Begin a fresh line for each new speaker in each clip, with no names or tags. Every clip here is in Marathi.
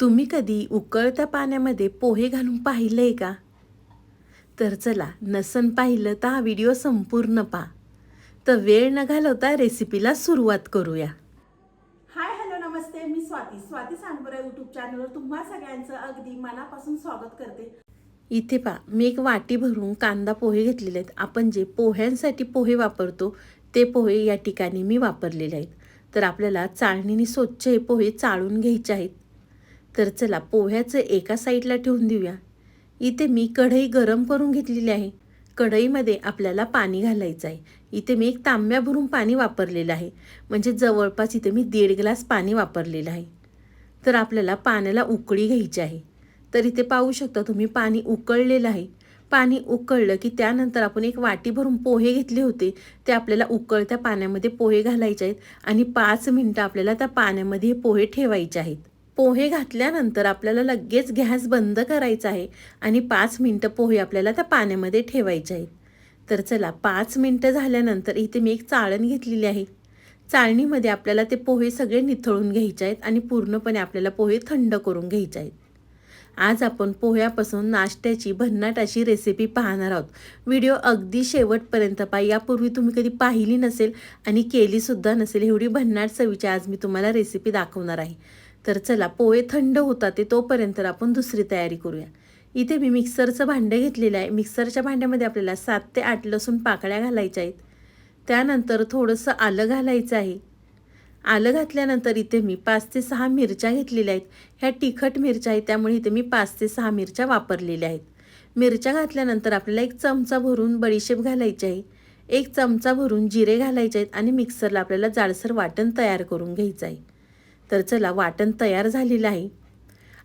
तुम्ही कधी उकळत्या पाण्यामध्ये पोहे घालून पाहिलंय का? तर चला नसन पाहिलं तर हा व्हिडिओ संपूर्ण पहा. तर वेळ न घालवता रेसिपीला सुरुवात करूया.
हाय हॅलो नमस्ते. मी स्वाती. स्वाती सांगबरा युट्यूब चॅनलवर तुम्हा सगळ्यांचं अगदी मनापासून स्वागत करते.
इथे पा मी एक वाटी भरून कांदा पोहे घेतलेले आहेत. आपण जे पोह्यांसाठी पोहे वापरतो ते पोहे या ठिकाणी मी वापरलेले आहेत. तर आपल्याला चाळणीने स्वच्छ हे पोहे चाळून घ्यायचे आहेत. तर चला पोह्याचं एका साईडला ठेवून देऊया. इथे मी कढई गरम करून घेतलेली आहे. कढईमध्ये आपल्याला पाणी घालायचं आहे. इथे मी एक तांब्या भरून पाणी वापरलेलं आहे. म्हणजे जवळपास इथे मी दीड ग्लास पाणी वापरलेलं आहे. तर आपल्याला पाण्याला उकळी घ्यायची आहे. तर इथे पाहू शकता तुम्ही पाणी उकळलेलं आहे. पाणी उकळलं की त्यानंतर आपण एक वाटी भरून पोहे घेतले होते. ते आपल्याला उकळत्या पाण्यामध्ये पोहे घालायचे आहेत आणि पाच मिनटं आपल्याला त्या पाण्यामध्ये हे पोहे ठेवायचे आहेत. पोहे घातल्यानंतर आपल्याला लगेच गॅस बंद करायचा आहे आणि पाच मिनटं पोहे आपल्याला त्या पाण्यामध्ये ठेवायचे आहेत. तर चला पाच मिनटं झाल्यानंतर इथे मी एक चाळण घेतलेली आहे. चाळणीमध्ये आपल्याला ते पोहे सगळे निथळून घ्यायचे आहेत आणि पूर्णपणे आपल्याला पोहे थंड करून घ्यायचे आहेत. आज आपण पोह्यापासून नाश्त्याची भन्नाट अशी रेसिपी पाहणार आहोत. व्हिडिओ अगदी शेवटपर्यंत पहा. यापूर्वी तुम्ही कधी पाहिली नसेल आणि केलीसुद्धा नसेल एवढी भन्नाट चवीची आज मी तुम्हाला रेसिपी दाखवणार आहे. तर चला पोहे थंड होतात ते तोपर्यंत आपण दुसरी तयारी करूया. इथे मी मिक्सरचं भांडं घेतलेलं आहे. मिक्सरच्या भांड्यामध्ये आपल्याला सात ते आठ लसूण पाकळ्या घालायच्या आहेत. त्यानंतर थोडंसं आलं घालायचं आहे. आलं घातल्यानंतर इथे मी पाच ते सहा मिरच्या घेतलेल्या आहेत. ह्या तिखट मिरच्या आहेत त्यामुळे इथे मी पाच ते सहा मिरच्या वापरलेल्या आहेत. मिरच्या घातल्यानंतर आपल्याला एक चमचा भरून बडीशेप घालायची आहे. एक चमचा भरून जिरे घालायचे आहेत आणि मिक्सरला आपल्याला जाडसर वाटण तयार करून घ्यायचं आहे. तर चला वाटण तयार झालेलं आहे.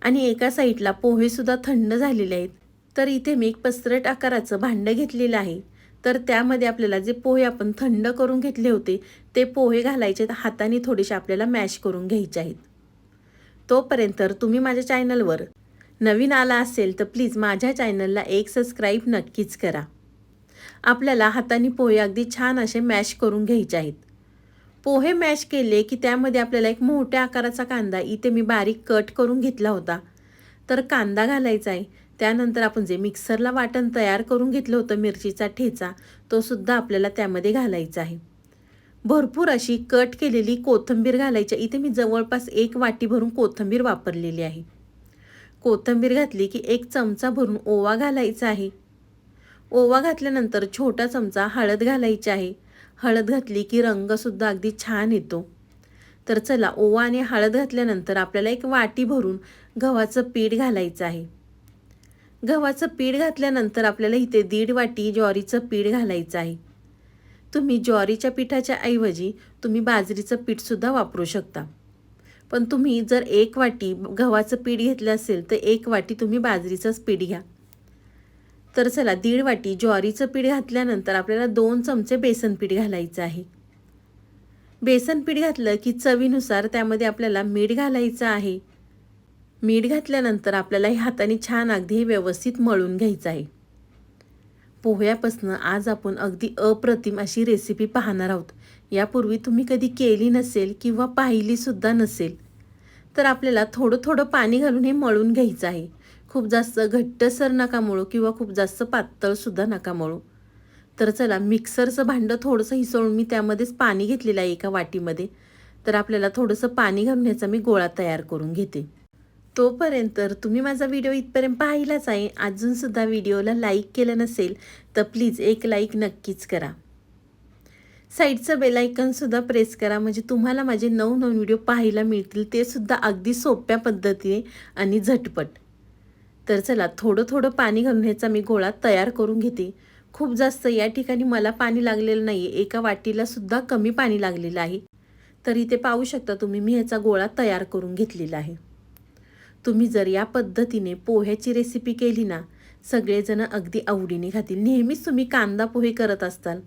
आणि एका साईडला पोहेसुद्धा थंड झालेले आहेत. तर इथे मी एक पसरट आकाराचं भांडं घेतलेलं आहे. तर त्यामध्ये आपल्याला जे पोहे आपण थंड करून घेतले होते ते पोहे घालायचे हाताने थोडेसे आपल्याला मॅश करून घ्यायचे आहेत. तोपर्यंत तुम्ही माझ्या चॅनलवर नवीन आला असेल तर प्लीज माझ्या चॅनलला एक सबस्क्राईब नक्कीच करा. आपल्याला हाताने पोहे अगदी छान असे मॅश करून घ्यायचे आहेत. पोहे मॅश केले की त्यामध्ये आपल्याला एक मोठ्या आकाराचा कांदा इथे मी बारीक कट करून घेतला होता. तर कांदा घालायचा आहे. त्यानंतर आपण जे मिक्सरला वाटण तयार करून घेतलं होतं मिरचीचा ठेचा तो सुद्धा आपल्याला त्यामध्ये घालायचा आहे. भरपूर अशी कट केलेली कोथिंबीर घालायची. इथे मी जवळपास एक वाटी भरून कोथिंबीर वापरलेली आहे. कोथिंबीर घातली की एक चमचा भरून ओवा घालायचा आहे. ओवा घातल्यानंतर छोटा चमचा हळद घालायची आहे. हळद घातली की रंगसुद्धा अगदी छान येतो. तर चला ओवा आणि हळद घातल्यानंतर आपल्याला एक वाटी भरून गव्हाचं पीठ घालायचं आहे. गव्हाचं पीठ घातल्यानंतर आपल्याला इथे दीड वाटी ज्वारीचं पीठ घालायचं आहे. तुम्ही ज्वारीच्या पिठाच्या ऐवजी तुम्ही बाजरीचं पीठसुद्धा वापरू शकता. पण तुम्ही जर एक वाटी गव्हाचं पीठ घेतलं असेल तर एक वाटी तुम्ही बाजरीचंच पीठ घ्या. तर चला दीड वाटी ज्वारीचं पीठ घातल्यानंतर आपल्याला दोन चमचे बेसन पीठ घालायचं आहे. बेसन पीठ घातलं की चवीनुसार त्यामध्ये आपल्याला मीठ घालायचं आहे. मीठ घातल्यानंतर आपल्याला हे हाताने छान अगदी हे व्यवस्थित मळून घ्यायचं आहे. पोह्यापासनं आज आपण अगदी अप्रतिम अशी रेसिपी पाहणार आहोत. यापूर्वी तुम्ही कधी केली नसेल किंवा पाहिलीसुद्धा नसेल तर आपल्याला थोडं थोडं पाणी घालून हे मळून घ्यायचं आहे. खूप जास्त घट्टसर नका मळू किंवा खूप जास्त पातळसुद्धा नका मळू. तर चला मिक्सरचं भांडं थोडंसं हिसळून मी त्यामध्येच पाणी घेतलेलं आहे एका वाटीमध्ये. तर आपल्याला थोडंसं पाणी घालून ह्याचा मी गोळा तयार करून घेते. तोपर्यंत तर तुम्ही माझा व्हिडिओ इथपर्यंत पाहिलाच आहे अजूनसुद्धा व्हिडिओला लाईक केलं नसेल तर प्लीज एक लाईक नक्कीच करा. साईडचं बेलायकनसुद्धा प्रेस करा म्हणजे तुम्हाला माझे नवनवीन व्हिडिओ पाहायला मिळतील ते सुद्धा अगदी सोप्या पद्धतीने आणि झटपट. तर चला थोडं थोडं पाणी घालून ह्याचा मी गोळा तयार करून घेते. खूप जास्त या ठिकाणी मला पाणी लागलेलं नाही आहे एका वाटीलासुद्धा कमी पाणी लागलेलं आहे. तर इथे पाहू शकता तुम्ही मी ह्याचा गोळा तयार करून घेतलेला आहे. तुम्ही जर या पद्धतीने पोह्याची रेसिपी केली ना सगळेजण अगदी आवडीने खातील. नेहमीच तुम्ही कांदा पोहे करत असताल.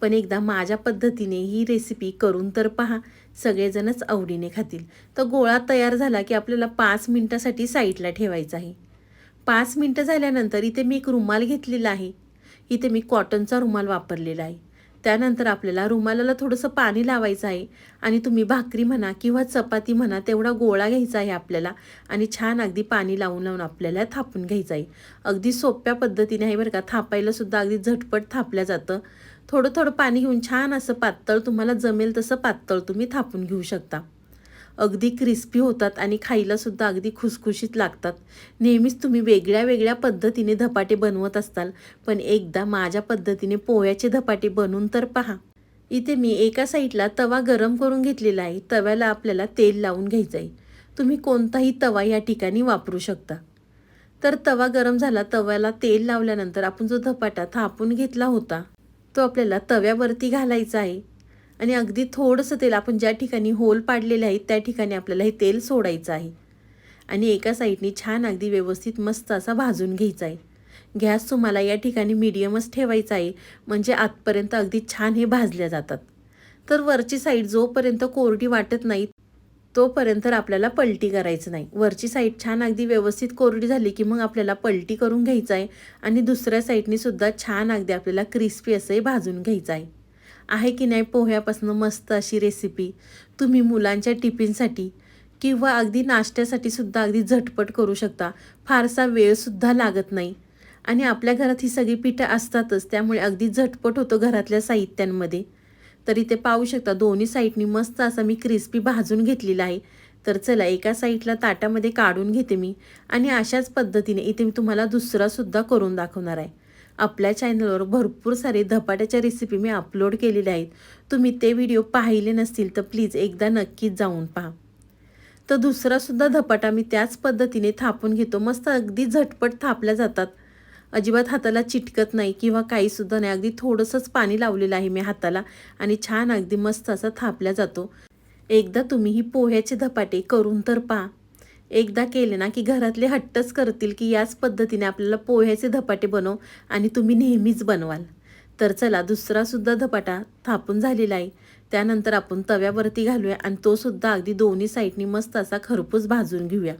पण एकदा माझ्या पद्धतीने ही रेसिपी करून तर पहा सगळेजणच आवडीने खातील. तर गोळा तयार झाला की आपल्याला पाच मिनटासाठी साईडला ठेवायचा आहे. पाच मिनटं झाल्यानंतर इथे मी एक रुमाल घेतलेला आहे. इथे मी कॉटनचा रुमाल वापरलेला आहे. त्यानंतर आपल्याला रुमालाला थोडंसं पाणी लावायचं आहे आणि तुम्ही भाकरी म्हणा किंवा चपाती म्हणा तेवढा गोळा घ्यायचा आहे आपल्याला आणि छान अगदी पाणी लावून लावून आपल्याला थापून घ्यायचं आहे. अगदी सोप्या पद्धतीने आहे बरं का थापायलासुद्धा अगदी झटपट थापल्या जातं. थोडं थोडं पाणी घेऊन छान असं पातळ तुम्हाला जमेल तसं पातळ तुम्ही थापून घेऊ शकता. अगदी क्रिस्पी होतात आणि खायलासुद्धा अगदी खुसखुशीत लागतात. नेहमीच तुम्ही वेगळ्या वेगळ्या पद्धतीने धपाटे बनवत असताल पण एकदा माझ्या पद्धतीने पोह्याचे धपाटे बनवून तर पहा. इथे मी एका साईडला तवा गरम करून घेतलेला आहे तव्याला आपल्याला तेल लावून घ्यायचं आहे तुम्ही कोणताही तवा या ठिकाणी वापरू शकता. तर तवा गरम झाला तव्याला तेल लावल्यानंतर आपण जो धपाटा थापून घेतला होता तो आपल्याला तव्यावरती घालायचा आहे. आणि अगदी थोडंसं तेल आपण ज्या ठिकाणी होल पाडलेले आहेत त्या ठिकाणी आपल्याला हे तेल सोडायचं आहे. आणि एका साईडनी छान अगदी व्यवस्थित मस्त असा भाजून घ्यायचा आहे. गॅस तुम्हाला या ठिकाणी मीडियमच ठेवायचा आहे म्हणजे आतपर्यंत अगदी छान हे भाजल्या जातात. तर वरची साईड जोपर्यंत कोरडी वाटत नाही तोपर्यंत आपल्याला पलटी करायचं नाही. वरची साईड छान अगदी व्यवस्थित कोरडी झाली की मग आपल्याला पलटी करून घ्यायचं आहे. आणि दुसऱ्या साईडनी सुद्धा छान अगदी आपल्याला क्रिस्पी असंही भाजून घ्यायचं आहे. आहे की नाही पोह्यापासून मस्त अशी रेसिपी तुम्ही मुलांच्या टिफिनसाठी किंवा अगदी नाश्त्यासाठी सुद्धा अगदी झटपट करू शकता. फारसा वेळसुद्धा लागत नाही. आणि आपल्या घरात ही सगळी पिठं असतातच त्यामुळे अगदी झटपट होतो घरातल्या साहित्यांमध्ये. तर इथे पाहू शकता दोन्ही साईडनी मस्त असा मी क्रिस्पी भाजून घेतलेला आहे. तर चला एका साईडला ताटामध्ये काढून घेते मी. आणि अशाच पद्धतीने इथे मी तुम्हाला दुसरासुद्धा करून दाखवणार आहे. आपल्या चॅनलवर भरपूर सारे धपाट्याच्या रेसिपी मी अपलोड केलेल्या आहेत. तुम्ही ते व्हिडिओ पाहिले नसतील तर प्लीज एकदा नक्कीच जाऊन पहा. तर दुसरासुद्धा धपाटा मी त्याच पद्धतीने थापून घेतो. मस्त अगदी झटपट थापल्या जातात. अजिबात हाताला चिटकत नाही किंवा काहीसुद्धा नाही. अगदी थोडंसंच पाणी लावलेलं आहे मी हाताला आणि छान अगदी मस्त असा थापल्या जातो. एकदा तुम्ही ही पोह्याचे धपाटे करून तर पहा. एकदा केले ना की घरातले हट्टच करतील की याच पद्धतीने आपल्याला पोह्याचे धपाटे बनव आणि तुम्ही नेहमीच बनवाल. तर चला दुसरासुद्धा धपाटा थापून झालेला आहे. त्यानंतर आपण तव्यावरती घालूया आणि तोसुद्धा अगदी दोन्ही साईडनी मस्त असा खरपूस भाजून घेऊया.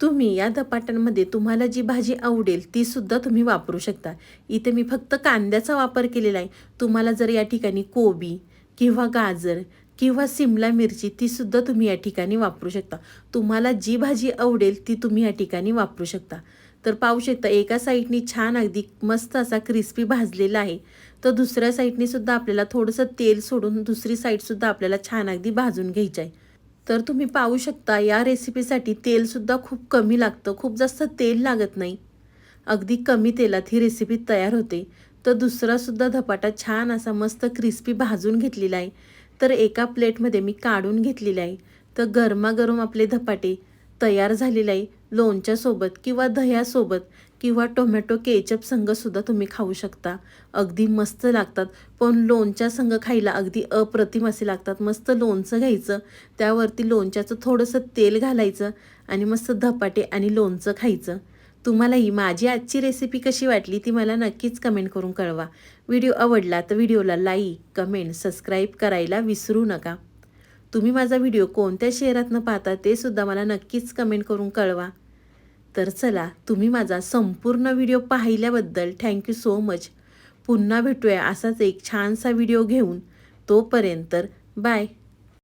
तुम्ही या धपाट्यांमध्ये तुम्हाला जी भाजी आवडेल तीसुद्धा तुम्ही वापरू शकता. इथे मी फक्त कांद्याचा वापर केलेला आहे. तुम्हाला जर या ठिकाणी कोबी किंवा गाजर किंवा सिमला मिरची ती सुद्धा तुम्ही या ठिकाणी वापरू शकता. तुम्हाला जी भाजी आवडेल ती तुम्ही या ठिकाणी वापरू शकता. तर पाहू शकता एका साईडनी छान अगदी मस्त असा क्रिस्पी भाजलेला आहे. तर दुसऱ्या साईडनी सुद्धा आपल्याला थोडंसं तेल सोडून दुसरी साईडसुद्धा आपल्याला छान अगदी भाजून घ्यायची आहे. तर तुम्ही पाहू शकता या रेसिपीसाठी तेलसुद्धा खूप कमी लागतं. खूप जास्त तेल लागत नाही. अगदी कमी तेलात ही रेसिपी तयार होते. तर दुसरासुद्धा धपाटा छान असा मस्त क्रिस्पी भाजून घेतलेला आहे. तर एका प्लेटमध्ये मी काढून घेतलेलं आहे. तर गरमागरम आपले धपाटे तयार झालेले आहे. लोणच्यासोबत किंवा दह्यासोबत किंवा टोमॅटो केचप संगसुद्धा तुम्ही खाऊ शकता. अगदी मस्त लागतात. पण लोणच्या संग खायला अगदी अप्रतिम असे लागतात. मस्त लोणचं घ्यायचं. त्यावरती लोणच्याचं थोडंसं तेल घालायचं आणि मस्त धपाटे आणि लोणचं खायचं. तुम्हाला ही माझी आजची रेसिपी कशी वाटली ती मला नक्कीच कमेंट करून कळवा. व्हिडिओ आवडला तर व्हिडिओला लाईक कमेंट सबस्क्राईब करायला विसरू नका. तुम्ही माझा व्हिडिओ कोणत्या शहरातनं पाहता ते सुद्धा मला नक्कीच कमेंट करून कळवा. तर चला तुम्ही माझा संपूर्ण व्हिडिओ पाहिल्याबद्दल थँक्यू सो मच पुन्हा भेटूया असाच एक छानसा व्हिडिओ घेऊन. तोपर्यंत बाय